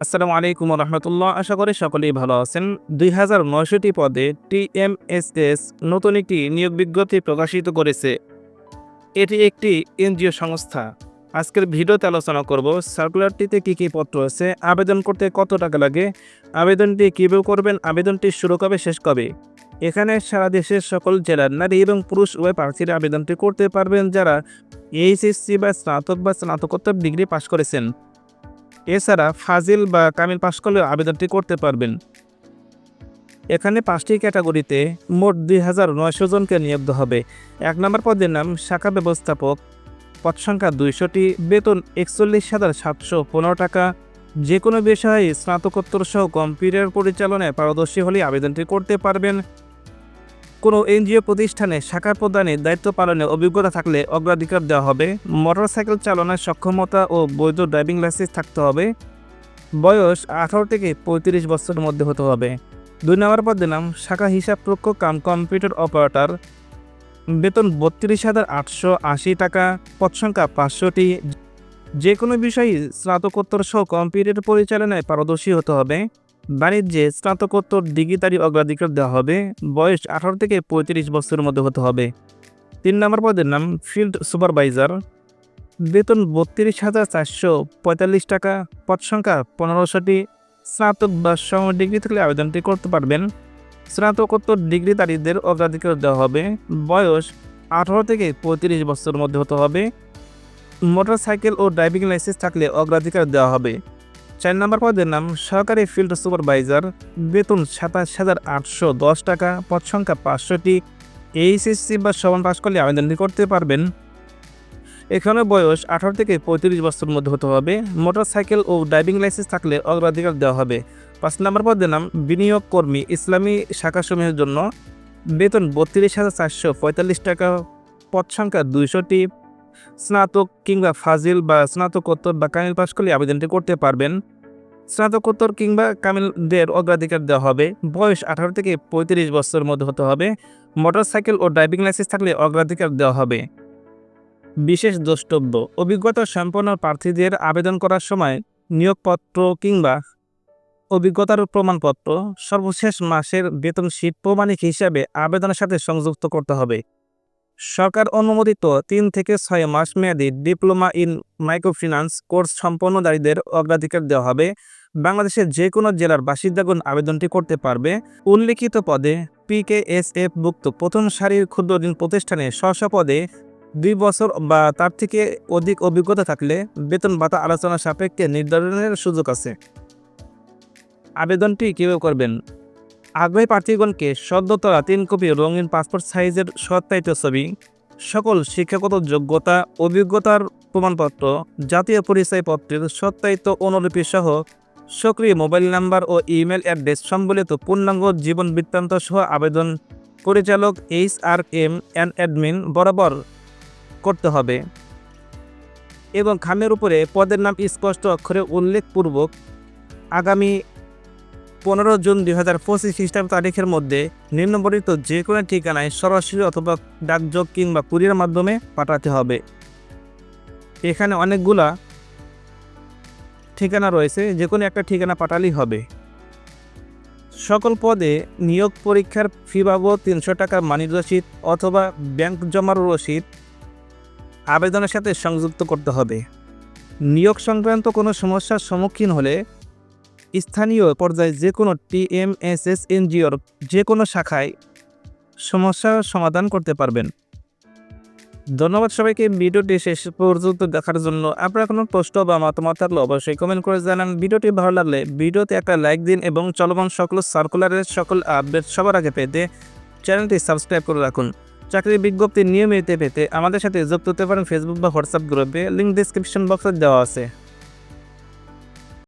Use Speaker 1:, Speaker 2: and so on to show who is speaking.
Speaker 1: আসসালামু আলাইকুম রহমতুল্লাহ আশা করি সকলেই ভালো আছেন। দুই হাজার নয়শোটি পদে টিএমএসএস নতুন একটি নিয়োগ বিজ্ঞপ্তি প্রকাশিত করেছে। এটি একটি এনজিও সংস্থা। আজকের ভিডিওতে আলোচনা করব সার্কুলারটিতে কী কী পত্র আছে, আবেদন করতে কত টাকা লাগে, আবেদনটি কীভাবে করবেন আবেদনটি শুরু কবে, শেষ কবে? এখানে সারা দেশের সকল জেলার নারী এবং পুরুষ উভয় প্রার্থীরা আবেদনটি করতে পারবেন যারা এইচএসসি বা স্নাতক বা স্নাতকোত্তর ডিগ্রি পাশ করেছেন। এছাড়া ফাজিল বা কামিল পাশ করলে আবেদনটি করতে পারবেন। এখানে পাঁচটি ক্যাটাগরিতে মোট দুই হাজার নয়শো জনকে নিয়োগ হবে। এক নম্বর পদের নাম শাখা ব্যবস্থাপক। পদ সংখ্যা দুইশোটি। বেতন একচল্লিশ হাজার সাতশো পনেরো টাকা। যে কোনো বিষয়ে স্নাতকোত্তর সহ কম্পিউটার পরিচালনায় পারদর্শী হলে আবেদনটি করতে পারবেন। কোনো এনজিও প্রতিষ্ঠানে শাখা প্রদানে দায়িত্ব পালনে অভিজ্ঞতা থাকলে অগ্রাধিকার দেওয়া হবে। মোটরসাইকেল চালনার সক্ষমতা ও বৈধ ড্রাইভিং লাইসেন্স থাকতে হবে। বয়স আঠারো থেকে পঁয়ত্রিশ বছরের মধ্যে হতে হবে। দুই নম্বর পদের নাম, শাখা হিসাব রক্ষক কাম কম্পিউটার অপারেটর। বেতন বত্রিশ হাজার আটশো আশি টাকা, পদ সংখ্যা পাঁচশোটি যে কোনো বিষয়ে স্নাতকোত্তর সহ কম্পিউটার পরিচালনায় পারদর্শী হতে হবে। বাণিজ্যে স্নাতকোত্তর ডিগ্রিতারি অগ্রাধিকার দেওয়া হবে। বয়স আঠারো থেকে পঁয়ত্রিশ বছরের মধ্যে হতে হবে। তিন নম্বর পদের নাম ফিল্ড সুপারভাইজার। বেতন বত্রিশ হাজার চারশো পঁয়তাল্লিশ টাকা। পদ সংখ্যা পনেরোশোটি। স্নাতক বা সম ডিগ্রি থাকলে আবেদনটি করতে পারবেন। স্নাতকোত্তর ডিগ্রিধারীদের অগ্রাধিকার দেওয়া হবে। বয়স আঠারো থেকে পঁয়ত্রিশ বছরের মধ্যে হতে হবে। মোটরসাইকেল ও ড্রাইভিং লাইসেন্স থাকলে অগ্রাধিকার দেওয়া হবে। চার নম্বর পদের নাম, সহকারী ফিল্ড সুপারভাইজার বেতন সাতাশ হাজার আটশো দশ টাকা, পদ সংখ্যা পাঁচশোটি। এইচএসসি বা সমান পাশ করলে আবেদন করতে পারবেন। এখানে বয়স আঠারো থেকে পঁয়ত্রিশ বছরের মধ্যে হতে হবে। মোটর সাইকেল ও ড্রাইভিং লাইসেন্স থাকলে অগ্রাধিকার দেওয়া হবে। পাঁচ নম্বর পদের নাম, বিনিয়োগ কর্মী, ইসলামী শাখাসমূহের জন্য। বেতন বত্রিশ হাজার চারশো পঁয়তাল্লিশ টাকা, পদ সংখ্যা দুইশোটি। স্নাতক কিংবা ফাজিল বা স্নাতকোত্তর বা কামিল পাশ করলে আবেদনটি করতে পারবেন। স্নাতকোত্তর কিংবা কামিলদের অগ্রাধিকার দেওয়া হবে। বয়স আঠারো থেকে পঁয়ত্রিশ বছরের মধ্যে হতে হবে। মোটরসাইকেল ও ড্রাইভিং লাইসেন্স থাকলে অগ্রাধিকার দেওয়া হবে। বিশেষ দ্রষ্টব্য, অভিজ্ঞতা সম্পন্ন প্রার্থীদের আবেদন করার সময় নিয়োগপত্র কিংবা অভিজ্ঞতার প্রমাণপত্র, সর্বশেষ মাসের বেতন শীট প্রমাণিক হিসাবে আবেদনের সাথে সংযুক্ত করতে হবে। সরকার অনুমোদিত তিন থেকে ছয় মাস মেয়াদী ডিপ্লোমা ইন মাইক্রোফিন্যান্স কোর্স সম্পন্নকারীদের অগ্রাধিকার দেওয়া হবে। বাংলাদেশের যে কোনো জেলার বাসিন্দাগণ আবেদনটি করতে পারবে। উল্লিখিত পদে পিকেএসএফ ভুক্ত প্রথম সারির ক্ষুদ্র ঋণ প্রতিষ্ঠানে স্ব পদে দুই বছর বা তার থেকে অধিক অভিজ্ঞতা থাকলে বেতন ভাতা আলোচনা সাপেক্ষে নির্ধারণের সুযোগ আছে। আবেদনটি কীভাবে করবেন? আগ্রহী প্রার্থীগণকে সদ্যতরা তিন কপি রঙিন পাসপোর্ট সাইজের সত্যায়িত ছবি, সকল শিক্ষাগত যোগ্যতা, অভিজ্ঞতার প্রমাণপত্র, জাতীয় পরিচয়পত্রের সত্যায়িত অনুলিপি সহ সক্রিয় মোবাইল নাম্বার ও ইমেল অ্যাড্রেস সম্বলিত পূর্ণাঙ্গ জীবন বৃত্তান্ত সহ আবেদন পরিচালক H R M and admin বরাবর করতে হবে। এবং খামের উপরে পদের নাম স্পষ্ট অক্ষরে উল্লেখপূর্বক আগামী পনেরো জুন দুই হাজার পঁচিশ খ্রিস্টাব্দ তারিখের মধ্যে নিম্নবর্ণিত যে কোনো ঠিকানায় সরাসরি অথবা ডাকযোগ কিংবা কুরিয়ার মাধ্যমে পাঠাতে হবে। এখানে অনেকগুলা ঠিকানা রয়েছে যে কোনো একটা ঠিকানা পাঠালেই হবে। সকল পদে নিয়োগ পরীক্ষার ফি বাবদ তিনশো টাকার মানি রসিদ অথবা ব্যাংক জমার রসিদ আবেদনের সাথে সংযুক্ত করতে হবে। নিয়োগ সংক্রান্ত কোনো সমস্যার সম্মুখীন হলে স্থানীয় পর্যায়ে যে কোনো টিএমএসএস এনজিওর যে কোনো শাখায় সমস্যার সমাধান করতে পারবেন। ধন্যবাদ সবাইকে, ভিডিওটি শেষ পর্যন্ত দেখার জন্য। আপনার কোনো প্রশ্ন বা মতামত থাকলে অবশ্যই কমেন্ট করে জানান। ভিডিওটি ভালো লাগলে ভিডিওতে একটা লাইক দিন এবং চলমান সকল সার্কুলারের সকল আপডেট সবার আগে পেতে চ্যানেলটি সাবস্ক্রাইব করে রাখুন। চাকরির বিজ্ঞপ্তি নিয়মিত পেতে আমাদের সাথে যুক্ত হতে পারেন ফেসবুক বা হোয়াটসঅ্যাপ গ্রুপে লিঙ্ক ডিসক্রিপশন বক্সে দেওয়া আছে।